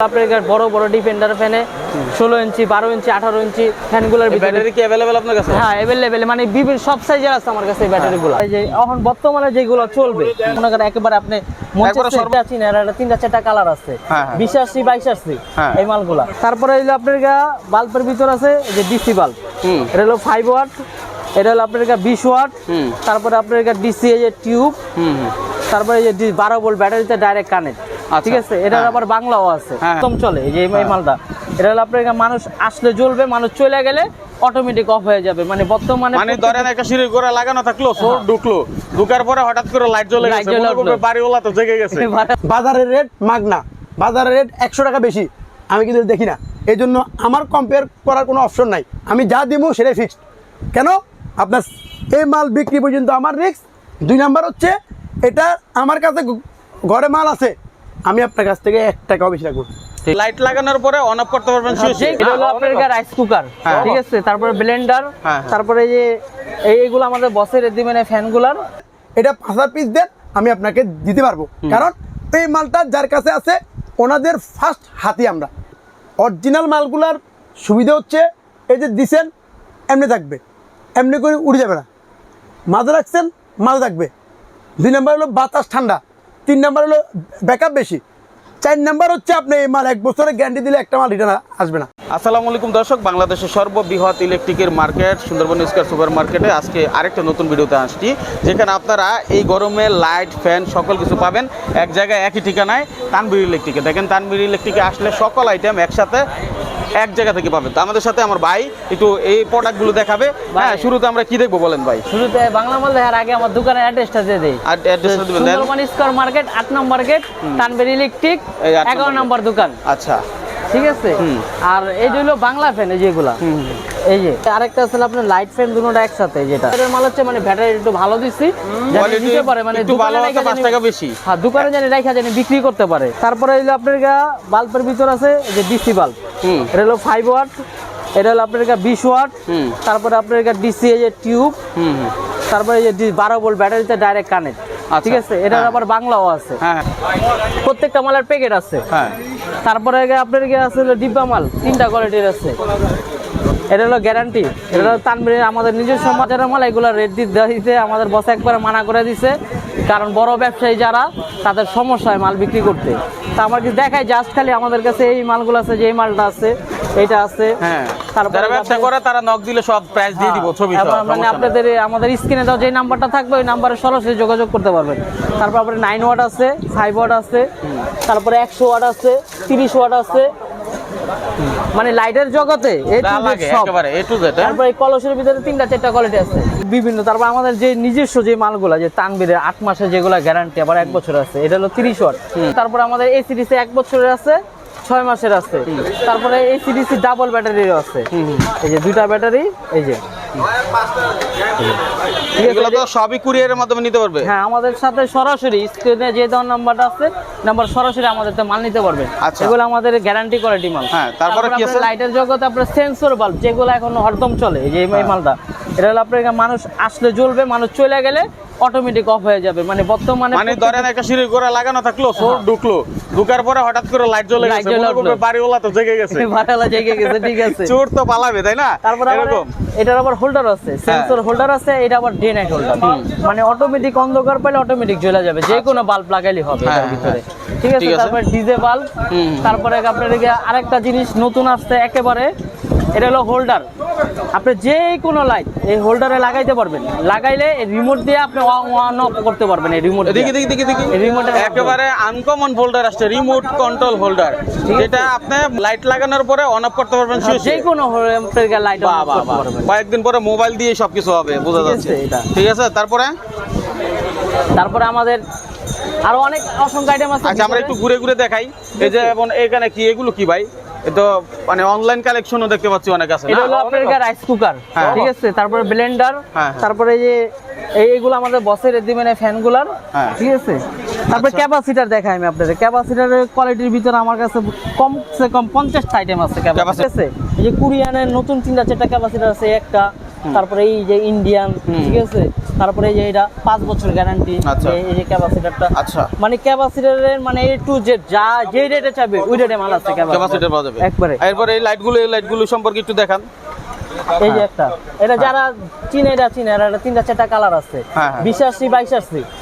আপনার বড় বড় ডিফেন্ডার ফ্যানে ষোলো ইঞ্চি বারো ইঞ্চি আঠারো ইঞ্চি ফ্যানগুলোর ব্যাটারি কি অ্যাভেলেবেল আপনার কাছে হ্যাঁ অ্যাভেলেবেল মানে বিভিন্ন সব সাইজের আছে আমার কাছে এই ব্যাটারিগুলো যে এখন বর্তমানে যেগুলো চলবে মনে করেন একেবারে আপনি তিনটা চারটা কালার আছে হ্যাঁ, হ্যাঁ। হ্যাঁ। এই মালগুলা তারপরে আপনার বাল্বের ভিতর আছে যে ডিসি বাল্ব হুম। এটা হলো ফাইভ ওয়াট এটা হলো আপনার বিশ ওয়াট হুম। তারপরে আপনার ডিসি যে টিউব। তারপরে যে বারো ভোল্ট ব্যাটারিতে ডাইরেক্ট কানেক্ট। ঠিক আছে? এটার হ্যাঁ। আবার বাংলাও আছে। হ্যাঁ। একদম চলে এই যে এই মালটা। এটা হলো আপনার মানুষ আসলে জ্বলবে মানুষ চলে গেলে অটোমেটিক অফ হয়ে যাবে। মানে বর্তমানে মানে ধরেন একটা সিঁড়ি করে লাগানো থাকল চোর ঢুকলো। ঢুকার পরে হঠাৎ করে লাইট জ্বলে গেছে বাড়িওয়ালা তো জেগে গেছে। বাজারের রেট মাগনা। বাজারের রেট একশো টাকা বেশি। আমি কিন্তু দেখি না। এই জন্য আমার কম্পেয়ার করার কোনো অপশন নাই। আমি যা দিব সেটাই ফিক্সড কেন? আপনার এই মাল বিক্রি পর্যন্ত আমার রিস্ক দুই নাম্বার হচ্ছে এটা আমার কাছে ঘরে মাল আছে। আমি আপনার কাছ থেকে এক টাকাও বেশি রাখব লাইট লাগানোর পরে অন অফ করতে পারবেন শুয়ে। এটা হলো আপনার রাইস কুকার হ্যাঁ। ঠিক আছে? তারপরে ব্লেন্ডার হ্যাঁ। তারপরে এই যে এই- এইগুলো আমাদের বসের দিবেন ফ্যানগুলার এটা পাঁচ হাজার পিস দেন আমি আপনাকে দিতে পারব। কারণ এই মালটা যার কাছে আছে ওনাদের ফার্স্ট হাতি আমরা। অরিজিনাল মালগুলার সুবিধা হচ্ছে এই যে দিছেন এমনি থাকবে। এমনি করে উড়ে যাবে না। মাঝে রাখছেন মাঝে থাকবে। দুই নাম্বার হলো বাতাস ঠান্ডা। তিন নাম্বার হলো ব্যাকআপ বেশি। চার নাম্বার হচ্ছে আপনি এই মাল এক বছরের গ্যারান্টি দিলে একটা মাল রিটার্ন আসবে না। আসসালামু আলাইকুম দর্শক, বাংলাদেশের সর্ববৃহৎ ইলেকট্রিকের মার্কেট সুন্দরবন স্কয়ার সুপার মার্কেটে আজকে আরেকটা নতুন ভিডিওতে আসছি, যেখানে আপনারা এই গরমে লাইট ফ্যান সকল কিছু পাবেন, এক জায়গায় একই ঠিকানায় তানবির ইলেকট্রিকে দেখেন তানবির ইলেকট্রিকে আসলে সকল আইটেম একসাথে এক জায়গা থেকে পাবেন। তো আমাদের সাথে আমার ভাই একটু এই প্রোডাক্টগুলো দেখাবে। হ্যাঁ শুরুতে আমরা কি দেখব বলেন ভাই? শুরুতে বাংলা মাল দেখার আগে আমার দোকানের অ্যাড্রেসটা দিয়ে দেই। আর অ্যাড্রেসটা দিবেন Sundarban square market 8 number gate তানবের electric এই আট এগারো নম্বর নম্বর দোকান। আচ্ছা। ঠিক আছে? আর এই যে হলো বাংলা ফ্যান এই যেগুলা এই যে আরেকটা আছে আপনার লাইট ফ্যান দুটোটা একসাথে যেটা। এর মাল হচ্ছে মানে ব্যাটারি একটু ভালো যাতে কোয়ালিটি নিতে পারে মানে একটু ভালো আছে রাইখা পাঁচ জানি- টাকা বেশি। হ্যাঁ দোকানে জানি রাখা জানি বিক্রি করতে পারে। তারপরে হলো আপনার গা বাল্বের ভিতর আছে এই যে ডিসি বাল্ব হুম। এটা হলো ফাইভ ওয়াট এটা হলো আপনার গা বিশ ওয়াট হুম। তারপরে আপনার গা ডিসি এই যে টিউব হুম হুম। তারপরে এই যে ডি- বারো ভোল্ট ব্যাটারিতে ডাইরেক্ট কানেক্ট। ঠিক আছে? এটার হ্যাঁ। আবার বাংলাও আছে। হ্যাঁ। প্রত্যেকটা মালের প্যাকেট আছে। হ্যাঁ। তারপরে আপনার গিয়ে আছে ডিব্বা মাল তিনটা কোয়ালিটির আছে। এটা হলো গ্যারান্টি এটা হলো তানবিরের আমাদের নিজস্ব মাছের মাল এগুলো রেট দিতে আমাদের বস একবারে মানা করে দিছে। কারণ বড় ব্যবসায়ী যারা তাদের সমস্যা হয় মাল বিক্রি করতে। তা আমার কি দেখায় জাস্ট খালি আমাদের কাছে এই মালগুলো আছে যে এই মালটা আছে এইটা আছে। হ্যাঁ যারা ব্যবসা করে তারা নক দিলে সব প্রাইস দিয়ে দিব ছবি মানে আপনাদের আমাদের স্ক্রিনে দাও যে নাম্বারটা থাকবে ওই নাম্বারে সরাসরি যোগাযোগ করতে পারবেন। তারপর আপনার নাইন ওয়াট আছে ফাইভ ওয়াট আছে তারপরে একশো ওয়াট আছে তিরিশ ওয়াট আছে মানে লাইটের জগতে A to যা Z লাগে সব। একেবারে এ টু জেড তারপর কলসের ভিতরে তিনটা চারটা কোয়ালিটি আছে। বিভিন্ন তারপর আমাদের যে নিজস্ব যে মালগুলো যে তানবিরের আট মাসে যেগুলো গ্যারান্টি আবার এক বছর আছে এটা হলো তিরিশ ওয়াট তারপর আমাদের এসিডিসি এক বছরের আছে ছয় মাসের আছে। তারপরে এসিডিসি ডাবল ব্যাটারিও আছে। এই যে দুটা ব্যাটারি এই যে। এগুলো তো সবই কুরিয়ারের মাধ্যমে নিতে পারবে? হ্যাঁ আমাদের সাথে সরাসরি স্ক্রিনে যে দেওয়ার নাম্বারটা আছে নাম্বার সরাসরি আমাদের তো মাল নিতে পারবেন আচ্ছা। এগুলো আমাদের গ্যারান্টি কোয়ালিটি মাল। হ্যাঁ, তারপরে কি আছে? লাইটের জগতে আপনার সেন্সর বাল্ব যেগুলো এখন হরদম চলে যে এই মালটা এটা হলো আপনার মানুষ আসলে জ্বলবে মানুষ চলে গেলে অটোমেটিক অফ হয়ে যাবে। মানে বর্তমানে মানে ধরেন একটা সিঁড়ি করে লাগানো থাকল চোর ঢুকলো ঢুকার পরে হঠাৎ করে লাইট জ্বলে গেছে। বাড়িওয়ালা তো জেগে গেছে। ভাড়ালা জেগে গেছে ঠিক আছে। চোর তো পালাবে তাই না? তারপর এরকম। এটার আবার হোল্ডার আছে হ্যাঁ। সেন্সর হোল্ডার আছে এটা আবার ডে নাইট হোল্ডার মানে অটোমেটিক অন্ধকার পাইলে অটোমেটিক জ্বলে যাবে যে কোনো বাল্ব লাগাইলে হবে হ্যাঁ, এটার ভিতরে হ্যাঁ। ঠিক আছে। তারপরে ডিজে বাল্ব। তারপরে আপনার আরেকটা জিনিস নতুন আসছে একেবারে এটা হলো হোল্ডার। আপনি যে কোনো লাইট এই হোল্ডারে লাগাইতে পারবেন। লাগাইলে রিমোট দিয়ে আপনি অন অফ করতে পারবেন এই রিমোট দেখি দেখি দেখি দেখি মাধ্যমে। একেবারে আনকমন হোল্ডার আসছে রিমোট কন্ট্রোল হোল্ডার যেটা আপনি লাইট লাগানোর পরে অন অফ করতে পারবেন যে কোনো লাইট অন করতে পারবেন। কয়েকদিন পরে মোবাইল দিয়ে সবকিছু হবে বোঝা যাচ্ছে। এটা। ঠিক আছে তারপরে? তারপরে আমাদের আরও অনেক অসংখ্য আইটেম আছে। আচ্ছা আমরা একটু ঘুরে ঘুরে দেখাই। এই যে এবং এখানে কি এগুলো কি ভাই? তো মানে অনলাইন কালেকশনও দেখতে পাচ্ছি অনেক আছে। এটা হলো আপনার রাইস কুকার হ্যাঁ। ঠিক আছে? তারপরে ব্লেন্ডার হ্যাঁ। তারপরে এই যে এইগুলো আমাদের বসের দিবেন ফ্যানগুলার হ্যাঁ। ঠিক আছে? তারপরে ক্যাপাসিটার দেখাই আমি আপনাদের। ক্যাপাসিটারের কোয়ালিটির ভিতরে আমার কাছে কম সে কম পঞ্চাশটা আইটেম আছে ক্যাপাসিটার আছে? এই যে কুরিয়ানের নতুন তিনটা চারটা ক্যাপাসিটার আছে একটা তারপরে এই যে ইন্ডিয়ান ঠিক আছে? তারপরে এই যে এটা পাঁচ বছর গ্যারান্টি আচ্ছা। এই যে ক্যাপাসিটারটা আচ্ছা। মানে ক্যাপাসিটারের মানে এ টু জেড যা যে রেটে চাইবে ওই রেটে মাল আছে ক্যাপাসিটার পাওয়া যাবে। একবারে। এরপরে এই লাইটগুলো এই লাইটগুলো সম্পর্কে একটু দেখান। এই যে একটা। এটা যারা চিনে এটা চিনে। একটা তিনটা চারটা কালার আছে। হ্যাঁ, হ্যাঁ। বিশ বাইশ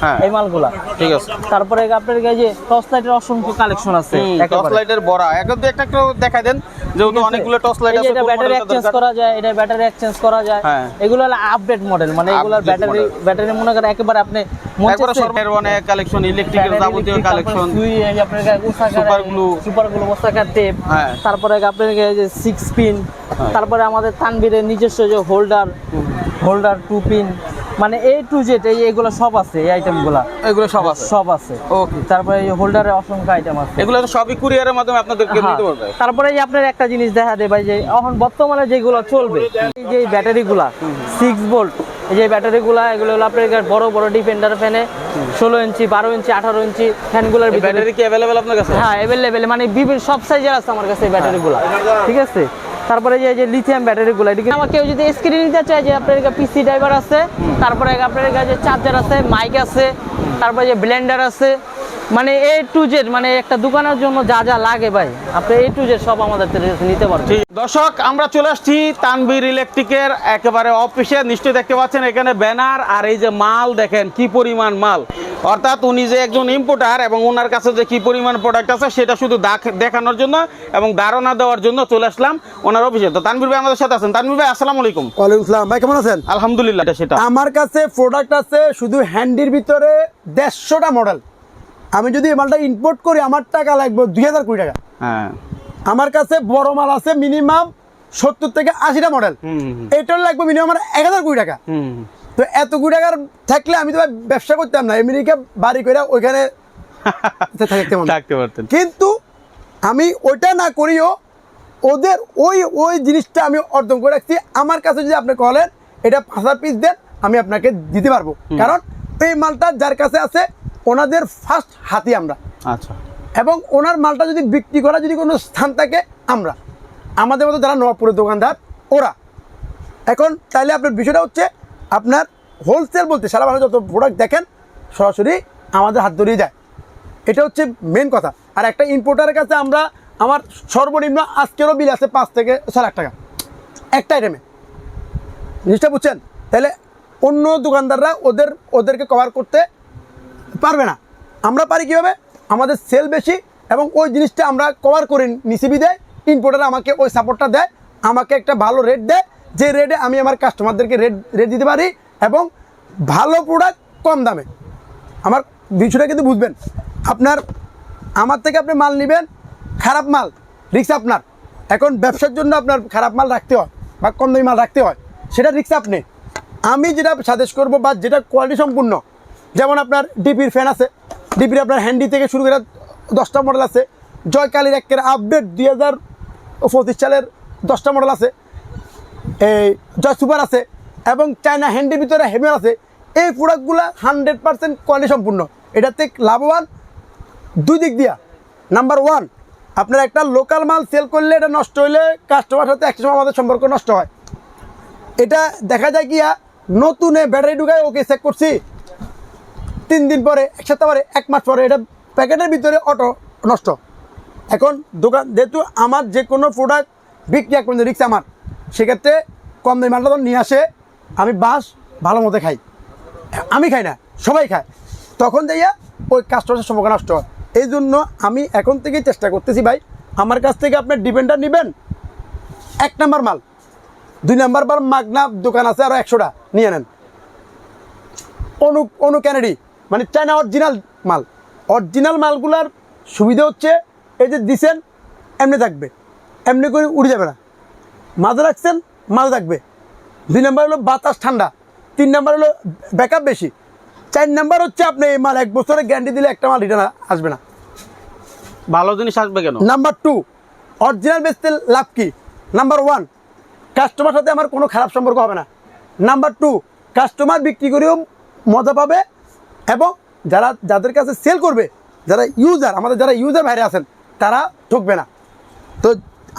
হ্যাঁ। এই মালগুলা। ঠিক আছে। তারপরে আপনার যে টর্চ লাইটের অসংখ্য কালেকশন আছে টর্চ লাইটের বড়া। তো একটা একটু দেখা দেন যেহেতু অনেকগুলো টর্চ লাইট আছে এটা ব্যাটারি এক্সচেঞ্জ করা যায় এটা ব্যাটারি এক্সচেঞ্জ করা যায়। হ্যাঁ। এগুলো হলো আপডেট মডেল মানে এগুলোর ব্যাটারি ব্যাটারি মনে করেন একেবারে আপনি একবারে সর্বের অনেক কালেকশন ইলেকট্রিকের যাবতীয় কালেকশন আপনার গায়ে ওষাকার, সুপার গ্লু টেপ হ্যাঁ। তারপরে আপনার যে সিক্স পিন হ্যাঁ। তারপরে আমাদের তানবীরের নিজস্ব যে হোল্ডার হোল্ডার টু পিন মানে এ টু জেড এই এগুলো সব আছে এই আইটেমগুলো এগুলো সব আছে? সব আছে। ওকে তারপরে এই হোল্ডারের অসংখ্য আইটেম আছে। এগুলো তো সবই কুরিয়ারের মাধ্যমে আপনাদেরকে হ্যাঁ। নিতে পারবে। তারপরে এই আপনার একটা জিনিস দেখা দেয় ভাই যে এখন বর্তমানে যেগুলো চলবে এই যে ব্যাটারিগুলা সিক্স ভোল্ট এই যে ব্যাটারিগুলা এগুলো হলো আপনার বড় বড় ডিফেন্ডার ফ্যানে ষোলো ইঞ্চি বারো ইঞ্চি আঠারো ইঞ্চি ফ্যানগুলোর ভিতরে ব্যাটারি কি অ্যাভেলেবেল আপনার কাছে? হ্যাঁ অ্যাভেলেবেল মানে বিভিন্ন সব সাইজের আছে আমার কাছে এই ব্যাটারিগুলো। ঠিক আছে? তারপরে যে লিথিয়াম ব্যাটারিগুলো এদিকে আমার কেউ যদি স্ক্রিন নিতে চায় যে আপনার পিসি ড্রাইভার আছে, তারপরে আপনার কাছে চার্জার আছে মাইক আছে, তারপরে যে ব্লেন্ডার আছে মানে এ টু জেড মানে একটা দোকানের জন্য যা যা লাগে ভাই। আপনি এ টু জেড সব আমাদের থেকে নিতে পারবেন। দর্শক আমরা চলে আসছি তানবীর ইলেকট্রিকের একেবারে অফিসে। নিশ্চয়ই দেখতে পাচ্ছেন এখানে ব্যানার আর এই যে মাল দেখেন কি পরিমাণ মাল। অর্থাৎ উনি যে একজন ইম্পোর্টার এবং ওনার কাছে যে কি পরিমাণ প্রোডাক্ট আছে সেটা শুধু দেখানোর জন্য এবং ধারণা দেওয়ার জন্য চলে আসলাম ওনার অফিসে। তো তানবীর ভাই আমাদের সাথে আছেন। তানবীর ভাই আসসালামু আলাইকুম। ওয়ালাইকুম আসসালাম ভাই কেমন আছেন? আলহামদুলিল্লাহ এটা সেটা। আমার কাছে প্রোডাক্ট আছে শুধু হ্যান্ডির ভিতরে দেড়শোটা মডেল আমি যদি এই মালটা ইম্পোর্ট করি আমার টাকা লাগবে দুই হাজার কুড়ি টাকা। হ্যাঁ। আমার কাছে বড় মাল আছে মিনিমাম সত্তর থেকে আশিটা মডেল এটার লাগবে মিনিমাম আমার এক হাজার কুড়ি টাকা। তো এত কুড়ি টাকার থাকলে আমি তো ব্যবসা করতাম না। আমেরিকা বাড়ি করে ওইখানে থাকতে পারতেন। কিন্তু আমি ওইটা না করিও ওদের ওই ওই জিনিসটা আমি অর্জন করে রাখছি। আমার কাছে যদি আপনি কলেন এটা পাঁচ হাজার পিস দেন আমি আপনাকে দিতে পারব। কারণ এই মালটা যার কাছে আছে ওনাদের ফার্স্ট হাতি আমরা। আচ্ছা। এবং ওনার মালটা যদি বিক্রি করা যদি কোনো স্থান থাকে আমরা। আমাদের মতো যারা নবাবপুরের দোকানদার ওরা। এখন তাইলে আপনার বিষয়টা হচ্ছে আপনার হোলসেল বলতে সারা বাংলা যত প্রোডাক্ট দেখেন সরাসরি আমাদের হাত ধরিয়ে যায়। এটা হচ্ছে মেন কথা। আর একটা ইম্পোর্টারের কাছে আমরা আমার সর্বনিম্ন আজকেরও বিল আছে পাঁচ থেকে ছ লাখ টাকা। একটা আইটেমে জিনিসটা বুঝছেন? তাহলে অন্য দোকানদাররা ওদের ওদেরকে কভার করতে পারবে না। আমরা পারি কীভাবে? আমাদের সেল বেশি এবং ওই জিনিসটা আমরা কভার করে নিসিবি দেয় ইম্পোর্টার আমাকে ওই সাপোর্টটা দেয়, আমাকে একটা ভালো রেট দেয়। যে রেটে আমি আমার কাস্টমারদেরকে রেট রেট দিতে পারি এবং ভালো প্রোডাক্ট কম দামে। আমার বিষয়টা কিন্তু বুঝবেন। আপনার, আমার থেকে আপনি মাল নেবেন, খারাপ মাল রিক্স আপনার। এখন ব্যবসার জন্য আপনার খারাপ মাল রাখতে হয় বা কম দামি মাল রাখতে হয়, সেটা রিক্স আপনি। আমি যেটা সাজেস্ট করব বা যেটা কোয়ালিটি সম্পূর্ণ যেমন আপনার ডিপির ফ্যান আছে। ডিপির আপনার হ্যান্ডি থেকে শুরু করে দশটা মডেল আছে। জয়কালীর একের আপডেট দুই হাজার পঁচিশ সালের দশটা মডেল আছে। এই জয় সুপার আছে এবং চায়না হ্যান্ডির ভিতরে হেমের আছে। এই প্রোডাক্টগুলো হান্ড্রেড পার্সেন্ট কোয়ালিটি সম্পূর্ণ। এটাতে লাভবান। দুই দিক দিয়া। নাম্বার ওয়ান আপনার একটা লোকাল মাল সেল করলে এটা নষ্ট হইলে কাস্টমার সাথে একটা সময় আমাদের সম্পর্ক নষ্ট হয়। এটা দেখা যায় কি নতুনে ব্যাটারি ঢুকায় ওকে চেক করছি। তিন দিন পরে, এক সপ্তাহ পরে, এক মাস পরে, এটা প্যাকেটের ভিতরে অটো নষ্ট। এখন দোকান, যেহেতু আমার যে কোনো প্রোডাক্ট বিক্রি এক পর্যন্ত রিক্স আমার। সেক্ষেত্রে কম দামি মালটা নিয়ে আসে, আমি বাস ভালো মতো খাই। আমি খাই না, সবাই খায়। তখন যাইয়া ওই কাস্টমারের সম্পর্ক নষ্ট হয়। এই জন্য আমি এখন থেকেই চেষ্টা করতেছি ভাই, আমার কাছ থেকে আপনার ডিপেন্ডার নেবেন। এক নাম্বার মাল। দুই নাম্বার বার মাগনা দোকান আছে আরও একশোটা, নিয়ে নেন। অনু অনু ক্যানেডি। মানে চায়না অরিজিনাল মাল। অরিজিনাল মালগুলার সুবিধা হচ্ছে এই যে দিছেন এমনি থাকবে। এমনি করে উড়ে যাবে না। মাঝে রাখছেন মাল থাকবে। দুই নাম্বার হলো বাতাস ঠান্ডা। তিন নাম্বার হলো ব্যাকআপ বেশি। চার নাম্বার হচ্ছে আপনি এই মাল এক বছরের গ্যারান্টি দিলে একটা মাল রিটার্ন আসবে না। ভালো জিনিস আসবে কেন? নাম্বার টু অরিজিনাল বেচতে লাভ কি? নাম্বার ওয়ান কাস্টমার সাথে আমার কোনো খারাপ সম্পর্ক হবে না। নাম্বার টু কাস্টমার বিক্রি করেও মজা পাবে এবং যারা, যাদের কাছে সেল করবে, যারা ইউজার আমাদের যারা ইউজার বাইরে আছেন, তারা ঠকবে না। তো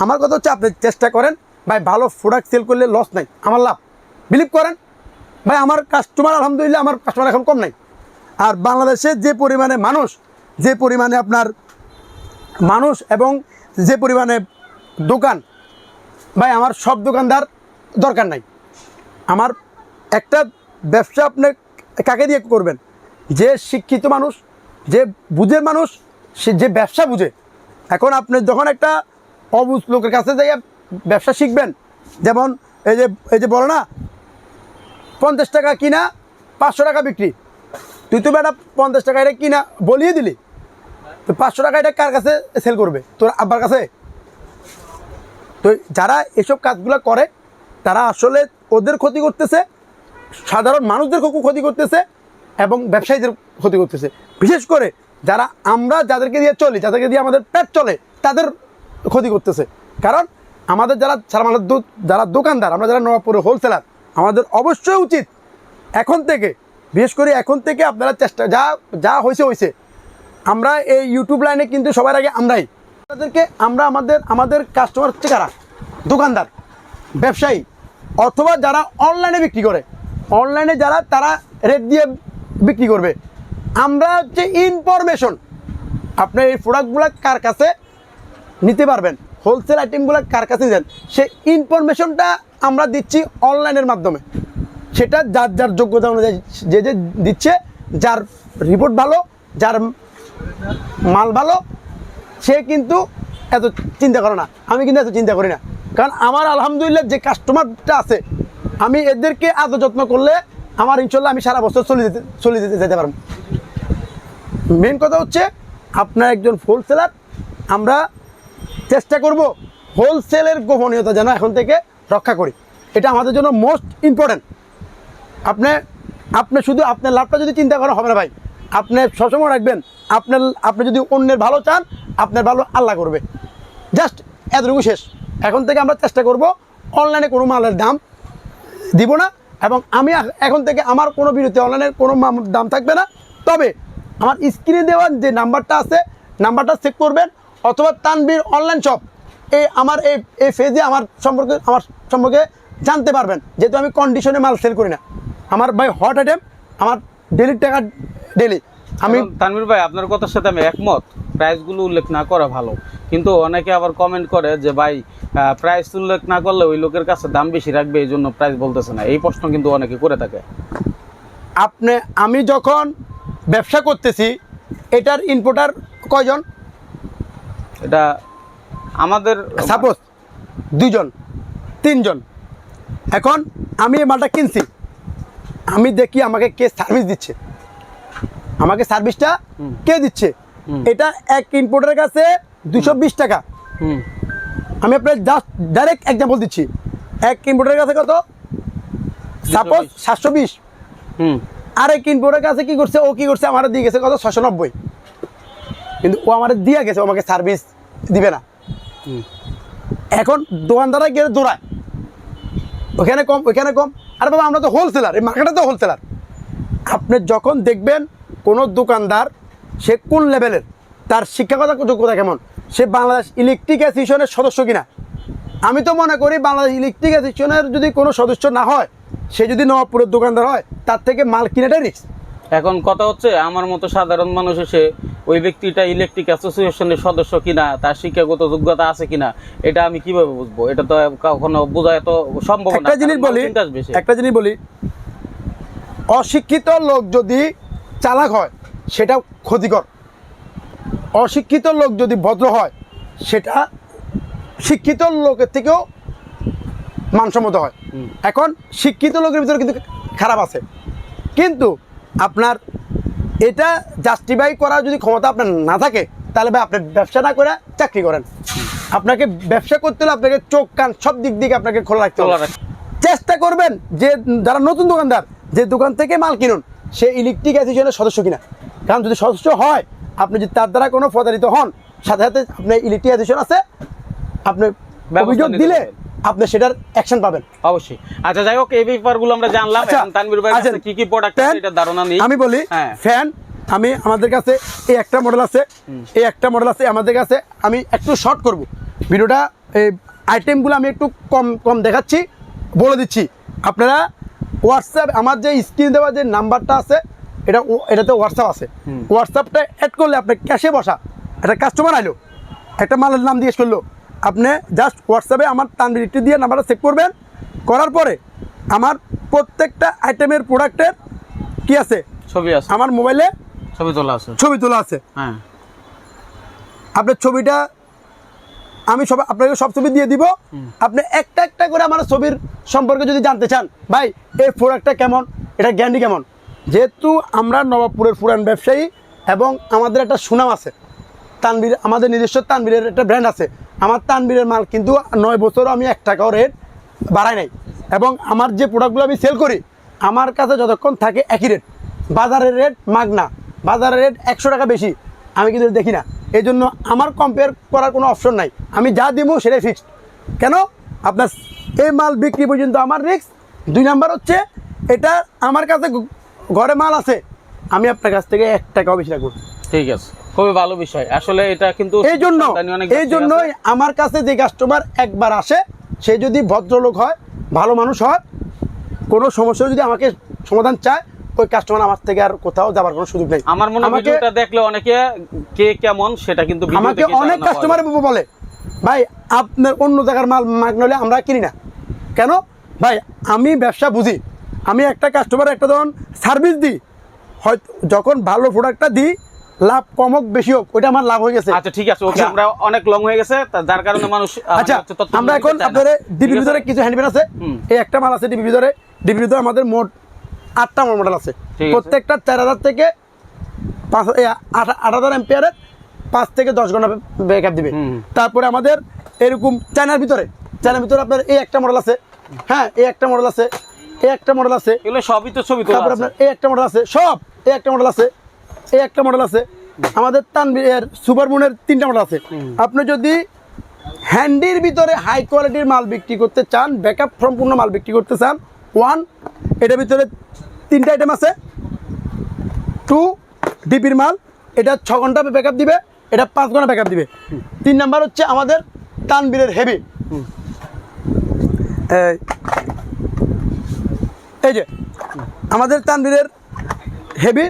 আমার কথা হচ্ছে, আপনি চেষ্টা করেন, ভাই, ভালো প্রোডাক্ট সেল করলে লস নাই, আমার লাভ। বিলিভ করেন, ভাই, আমার কাস্টমার আলহামদুলিল্লাহ, আমার কাস্টমার এখন কম নাই। আর বাংলাদেশে যে পরিমাণে মানুষ, যে পরিমাণে আপনার মানুষ এবং যে পরিমাণে দোকান, ভাই, আমার সব দোকানদার দরকার নাই। আমার একটা ব্যবসা আপনি কাকে দিয়ে করবেন? যে শিক্ষিত মানুষ, যে বুঝের মানুষ, সে যে ব্যবসা বুঝে। এখন আপনি যখন একটা অবুঝ লোকের কাছে যাইয়া ব্যবসা শিখবেন, যেমন এই যে এই যে বলো না, পঞ্চাশ টাকা কিনা, পাঁচশো টাকা বিক্রি। তুই তো বেটা পঞ্চাশ টাকা এটা কিনা, বলিয়ে দিলি। তো পাঁচশো টাকা এটা কার কাছে সেল করবে? তোর আব্বার কাছে? তো যারা এসব কাজগুলো করে, তারা আসলে ওদের ক্ষতি করতেছে, সাধারণ মানুষদের ক্ষতি করতেছে এবং ব্যবসায়ীদের ক্ষতি করতেছে। বিশেষ করে যারা আমরা যাদেরকে দিয়ে চলি, যাদেরকে দিয়ে আমাদের পেট চলে, তাদের ক্ষতি করতেছে। কারণ আমাদের যারা সারা দো- যারা দোকানদার, আমরা যারা নবাবপুরের হোলসেলার আমাদের অবশ্যই উচিত এখন থেকে, বিশেষ করে এখন থেকে আপনারা চেষ্টা, যা যা হয়েছে হয়েছে। আমরা এই ইউটিউব লাইনে কিন্তু সবার আগে আমরাই। তাদেরকে আমরা আমাদের আমাদের কাস্টমার হচ্ছে কারা? দোকানদার, ব্যবসায়ী, অথবা যারা অনলাইনে বিক্রি করে। অনলাইনে যারা, তারা রেট দিয়ে বিক্রি করবে। আমরা হচ্ছে ইনফরমেশন আপনার এই প্রোডাক্টগুলো কার কাছে নিতে পারবেন? হোলসেল আইটেমগুলো কার কাছে দেন সেই ইনফরমেশনটা আমরা দিচ্ছি অনলাইনের মাধ্যমে। সেটা যার যার যোগ্যতা অনুযায়ী যে যে দিচ্ছে, যার রিপোর্ট ভালো, যার মাল ভালো, সে কিন্তু এত চিন্তা করে না। আমি কিন্তু এত চিন্তা করি না। কারণ আমার আলহামদুলিল্লাহ যে কাস্টমারটা আছে, আমি এদেরকে এত যত্ন করলে আমার ইনশাল্লাহ আমি সারা বছর চলে যেতে চলে যেতে যেতে পারব। মেন কথা হচ্ছে, আপনার একজন হোলসেলার আমরা চেষ্টা করব হোলসেলের গোপনীয়তা যেন এখন থেকে রক্ষা করি। এটা আমাদের জন্য মোস্ট ইম্পর্ট্যান্ট আপনি আপনি শুধু আপনার লাভটা যদি চিন্তা করা হবে না ভাই, আপনি সবসময় রাখবেন, আপনার আপনি যদি অন্যের ভালো চান, আপনার ভালো আল্লাহ করবে। জাস্ট এতটুকু শেষ। এখন থেকে আমরা চেষ্টা করব অনলাইনে কোনো মালের দাম দিব না এবং আমি এখন থেকে আমার কোনো বিরতি, অনলাইনের কোনো দাম থাকবে না। তবে আমার স্ক্রিনে দেওয়া যে নাম্বারটা আছে, নাম্বারটা চেক করবেন অথবা তানবীর অনলাইন শপ এই আমার এই এই ফেজে আমার সম্পর্কে আমার সম্পর্কে জানতে পারবেন। যেহেতু আমি কন্ডিশনে মাল সেল করি না। আমার ভাই হট আইটেম আমার ডেলি টাকা ডেলি আমি তানভীর ভাই, আপনার কথার সাথে আমি একমত। প্রাইসগুলো উল্লেখ না করা ভালো। কিন্তু অনেকে আবার কমেন্ট করে যে ভাই প্রাইস উল্লেখ না করলে ওই লোকের কাছে দাম বেশি রাখবে এই জন্য প্রাইস বলতেছে না। এই প্রশ্ন কিন্তু অনেকে করে থাকে। আপনি আমি যখন ব্যবসা করতেছি এটার ইনপুটার কয়জন? এটা আমাদের সাপোজ দুইজন তিনজন। এখন আমি এই মালটা কিনছি। আমি দেখি আমাকে কে সার্ভিস দিচ্ছে। আমাকে সার্ভিসটা কে দিচ্ছে? এটা এক ইনপোর্টের কাছে দুশো বিশ টাকা। হুম। আমি আপনার জাস্ট ডাইরেক্ট এক্সাম্পল দিচ্ছি। এক ইনপোর্টের কাছে কত? সাপোজ সাতশো বিশ। হুম। আরেক ইনপোর্টের কাছে কি করছে? ও কি করছে? আমার দিয়ে গেছে কত? ছশো নব্বই। কিন্তু ও আমার দিয়ে গেছে ও আমাকে সার্ভিস দিবে না। এখন দোকানদাররা গিয়ে দৌড়ায়? ওখানে কম ওখানে কম। আরে বাবা আমরা তো হোলসেলার এই মার্কেটে তো হোলসেলার আপনি যখন দেখবেন কোনো দোকানদার সে কোন লেভেলের তার শিক্ষাগত যোগ্যতা কেমন? সে বাংলাদেশ ইলেকট্রিক অ্যাসোসিয়েশনের সদস্য কিনা? আমি তো মনে করি বাংলাদেশ ইলেকট্রিক অ্যাসোসিয়েশনের যদি কোনো সদস্য না হয় সে যদি নবাবপুরের দোকানদার হয় তার থেকে মাল কিনাটাই রিস্ক এখন কথা হচ্ছে আমার মতো সাধারণ মানুষ এসে ওই ব্যক্তিটা ইলেকট্রিক অ্যাসোসিয়েশনের সদস্য কিনা তার শিক্ষাগত যোগ্যতা আছে কিনা এটা আমি কীভাবে বুঝব? এটা তো কখনো বোঝা এত সম্ভব একটা জিনিস বলি একটা জিনিস বলি অশিক্ষিত লোক যদি চালাক হয় সেটা ক্ষতিকর। অশিক্ষিত লোক যদি ভদ্র হয় সেটা শিক্ষিত লোকের থেকেও মানসম্মত হয়। এখন শিক্ষিত লোকের ভিতরে কিন্তু খারাপ আছে। কিন্তু আপনার এটা জাস্টিফাই করার যদি ক্ষমতা আপনার না থাকে তাহলে ভাই আপনি ব্যবসা না করে চাকরি করেন। আপনাকে ব্যবসা করতে হলে আপনাকে চোখ কান সব দিক দিকে আপনাকে খোলা রাখতে হবে। চেষ্টা করবেন যে যারা নতুন দোকানদার যে দোকান থেকে মাল কিনুন সে ইলেকট্রিক অ্যাসোসিয়েশনের সদস্য কিনা। কারণ যদি সদস্য হয় আপনি যদি তার দ্বারা কোনো প্রতারিত হন সাথে সাথে আপনার ইলেকট্রিক আছে আপনি অভিযোগ দিলে আপনি সেটার অ্যাকশন পাবেন। অবশ্যই। আচ্ছা যাই হোক এই ব্যাপারগুলো আমরা জানলাম। আচ্ছা, এখন তানভীর ভাই আচ্ছা, কি কি প্রোডাক্ট আছে এটা ধারণা নেই। আমি বলি হ্যাঁ। ফ্যান আমি আমাদের কাছে এই একটা মডেল আছে। এই একটা মডেল আছে আমাদের কাছে। আমি একটু শর্ট করব। ভিডিওটা এই আইটেমগুলো আমি একটু কম কম দেখাচ্ছি বলে দিচ্ছি। আপনারা হোয়াটসঅ্যাপ আমার যে স্ক্রিন দেওয়া যে নাম্বারটা আছে এটা এটাতে হোয়াটসঅ্যাপ আছে। হোয়াটসঅ্যাপটা অ্যাড করলে আপনি ক্যাশে বসা। একটা কাস্টমার আইলো একটা মালের নাম জিজ্ঞেস করল আপনি জাস্ট হোয়াটসঅ্যাপে আমার তানবিরটি দিয়ে নাম্বারটা সেভ করবেন। করার পরে আমার প্রত্যেকটা আইটেমের প্রোডাক্টের কি আছে? ছবি আছে। আমার মোবাইলে ছবি তোলা আছে। ছবি তোলা আছে। হ্যাঁ। আপনার ছবিটা আমি সব আপনাকে সব ছবি দিয়ে দিব। আপনি একটা একটা করে আমার ছবির সম্পর্কে যদি জানতে চান ভাই এই প্রোডাক্টটা কেমন? এটা গ্যারান্টি কেমন? যেহেতু আমরা নবাবপুরের পুরান ব্যবসায়ী এবং আমাদের একটা সুনাম আছে তানবির আমাদের নিজস্ব তানবিরের একটা ব্র্যান্ড আছে। আমার তানবিরের মাল কিন্তু নয় বছরও আমি এক টাকাও রেট বাড়াই নাই। এবং আমার যে প্রোডাক্টগুলো আমি সেল করি, আমার কাছে যতক্ষণ থাকে একই রেট বাজারের রেট মাগনা, বাজারের রেট একশো টাকা বেশি, আমি কিন্তু দেখি না। এই জন্য আমার কম্পেয়ার করার কোনো অপশন নাই। আমি যা দিব সেটাই ফিক্সড কেন? আপনার এই মাল বিক্রি পর্যন্ত আমার রিক্স দুই নাম্বার হচ্ছে, এটা আমার কাছে ঘরে মাল আছে আমি আপনার কাছ থেকে এক টাকাও বেশি রাখব। ঠিক আছে। খুবই ভালো বিষয়। আসলে এটা কিন্তু এই জন্য এই জন্যই আমার কাছে যে কাস্টমার একবার আসে সে যদি ভদ্রলোক হয় ভালো মানুষ হয় কোনো সমস্যা যদি আমাকে সমাধান চায় ওই কাস্টমার আমার থেকে আর কোথাও যাবার কোনো সুযোগ নেই। আমার মনে হয় ভিডিওটা দেখলে অনেকে কে কেমন সেটা কিন্তু আমাকে অনেক কাস্টমার বলে ভাই আপনার অন্য জায়গার মাল মাগ নলে আমরা কিনি না। কেন? ভাই আমি ব্যবসা বুঝি আমি একটা কাস্টমার একটা ধরুন সার্ভিস দিই। হয়তো যখন ভালো প্রোডাক্টটা দিই লাভ কম হোক বেশি হোক ওইটা আমার লাভ হয়ে গেছে। আচ্ছা ঠিক আছে ওকে আচ্ছা। আমরা অনেক লং হয়ে গেছে যার কারণে মানুষ আচ্ছা আমরা এখন। ডিবির ভিতরে কিছু হ্যান্ডমেড আছে। এই একটা মাল আছে ডিবির ভিতরে। ডিবির ভিতরে আমাদের মোট আটটা মডেল আছে। প্রত্যেকটা চার হাজার থেকে পাঁচ আট হাজার এম্পিয়ারের পাঁচ থেকে দশ ঘণ্টা ব্যাকআপ দিবে। তারপরে আমাদের এরকম চায়নার ভিতরে চায়নার ভিতরে আপনার এই একটা মডেল আছে। হ্যাঁ এই একটা মডেল আছে। এই একটা মডেল আছে। এগুলো সবই তো ছবি আছে। আপনার এই একটা মডেল আছে সব এই একটা মডেল আছে এই একটা মডেল আছে। আমাদের তানবির সুপার মুনের তিনটা মডেল আছে। আপনি যদি হ্যান্ডির ভিতরে হাই কোয়ালিটির মাল বিক্রি করতে চান ব্যাকআপ সম্পূর্ণ মাল বিক্রি করতে চান ওয়ান এটার ভিতরে তিনটা আইটেম আছে। টু ডিপির মাল এটা ছ ঘণ্টা ব্যাকআপ দিবে এটা পাঁচ ঘণ্টা ব্যাকআপ দিবে। তিন নাম্বার হচ্ছে আমাদের তানবীরের হেভি এই যে আমাদের তানবীরের হেভি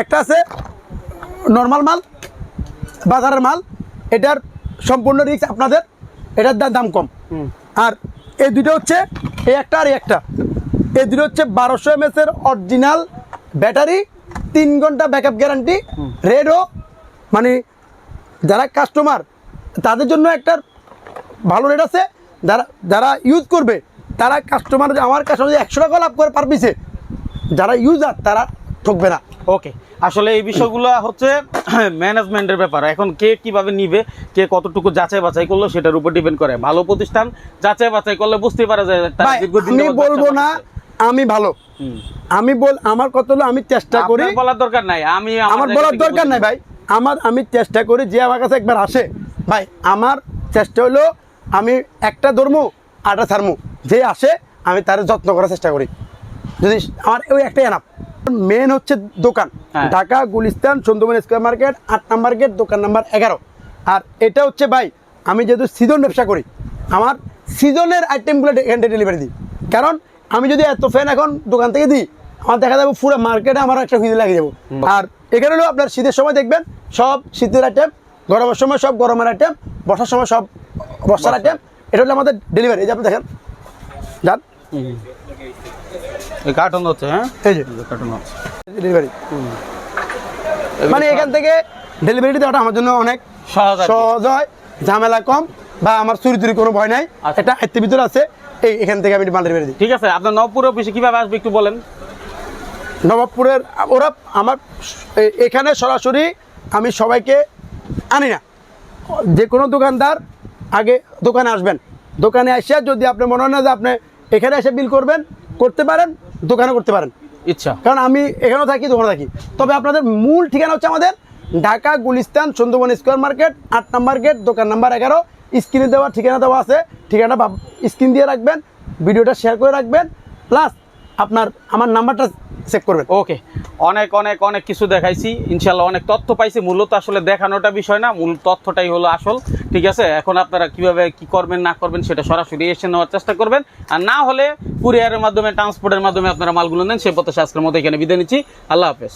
একটা আছে নর্মাল মাল বাজারের মাল এটার সম্পূর্ণ রিস্ক আপনাদের এটার দাম কম। আর এই দুটো হচ্ছে এই একটা আর এই একটা। এই দুটো হচ্ছে বারোশো এমএস এর অরিজিনাল ব্যাটারি তিন ঘণ্টা ব্যাকআপ গ্যারান্টি রেডও মানে যারা কাস্টমার তাদের জন্য একটা ভালো রেট আছে যারা যারা ইউজ করবে তারা কাস্টমার আমার কাস্টমার যদি একশো টাকা লাভ করে পার পিসে যারা ইউজার তারা ঠকবে না। ওকে আসলে এই বিষয়গুলো হচ্ছে ম্যানেজমেন্টের ব্যাপার। এখন কে কীভাবে নিবে কে কতটুকু যাচাই বাছাই করল সেটার উপর ডিপেন্ড করে। ভালো প্রতিষ্ঠান যাচাই বাছাই করলে বুঝতে পারা যায় আমি বলব না আমি ভালো। আমি বল আমার কত হলো আমি চেষ্টা করি। বলার দরকার নাই আমি আমার বলার দরকার নাই ভাই। আমার আমি চেষ্টা করি যে আমার কাছে একবার আসে। ভাই আমার চেষ্টা হলো আমি একটা ধর্ম আটা ছাড়মু। যে আসে আমি তার যত্ন করার চেষ্টা করি। যদি আমার ওই একটাই এনাফ মেন হচ্ছে দোকান। হ্যাঁ। ঢাকা গুলিস্তান সুন্দরবন স্কোয়ার মার্কেট আট নাম্বার গেট দোকান নাম্বার এগারো। আর এটা হচ্ছে ভাই আমি যেহেতু সিজন ব্যবসা করি আমার সিজনের আইটেমগুলো এখানটা ডেলিভারি দিই। কারণ আমি যদি এত ফ্যান এখন দোকান থেকে দিই আমার দেখা যাবে পুরো মার্কেটে আমার একটা হুইজ লাগিয়ে যাব আর এখানে হলো আপনার শীতের সময় দেখবেন সব শীতের আইটেম গরমের সময় সব গরমের আইটেম বর্ষার সময় সব বর্ষার আইটেম এটা হলো আমাদের ডেলিভারি এই যে আপনি দেখেন যান। এই কার্টন হচ্ছে হ্যাঁ? এই যে। কার্টন হচ্ছে। ডেলিভারি মানে এখান থেকে ডেলিভারি দেওয়াটা আমার জন্য অনেক সহজ সহজ হয় ঝামেলা কম বা আমার চুরি চুরি কোনো ভয় নাই। আচ্ছা। এটা আয়ত্তের ভিতরে আছে এই এখান থেকে আমি মাল ডেলিভারি দিই। ঠিক আছে আপনার নবপুর অফিসে কীভাবে আসবে একটু বলেন। নবাবপুরের ওরা আমার এখানে সরাসরি আমি সবাইকে আনি না। যে কোনো দোকানদার আগে দোকানে আসবেন। দোকানে এসে যদি আপনি মনে হয় না যে আপনি এখানে এসে বিল করবেন করতে পারেন দোকানে করতে পারেন। ইচ্ছা। কারণ আমি এখানেও থাকি দোকানে থাকি। তবে আপনাদের মূল ঠিকানা হচ্ছে আমাদের ঢাকা গুলিস্তান সুন্দরবন স্কোয়ার মার্কেট আট নাম্বার গেট দোকান নাম্বার এগারো। স্ক্রিনে দেওয়া ঠিকানা দেওয়া আছে। ঠিকানা স্ক্রিন দিয়ে রাখবেন ভিডিওটা শেয়ার করে রাখবেন। প্লাস আপনার, আমার নাম্বারটা চেক করবেন। ওকে অনেক অনেক অনেক কিছু দেখাইছি। ইনশাল্লাহ অনেক তথ্য পাইছি। মূলত আসলে দেখানোটা বিষয় না, মূল তথ্যটাই হলো আসল। ঠিক আছে? এখন আপনারা কীভাবে কি করবেন, না করবেন, সেটা সরাসরি এসে নেওয়ার চেষ্টা করবেন। আর না হলে কুরিয়ারের মাধ্যমে ট্রান্সপোর্টের মাধ্যমে আপনারা মালগুলো নেন। সে পথে আজকের মতো এখানে বিদায় নিচ্ছি। আল্লাহ হাফেজ।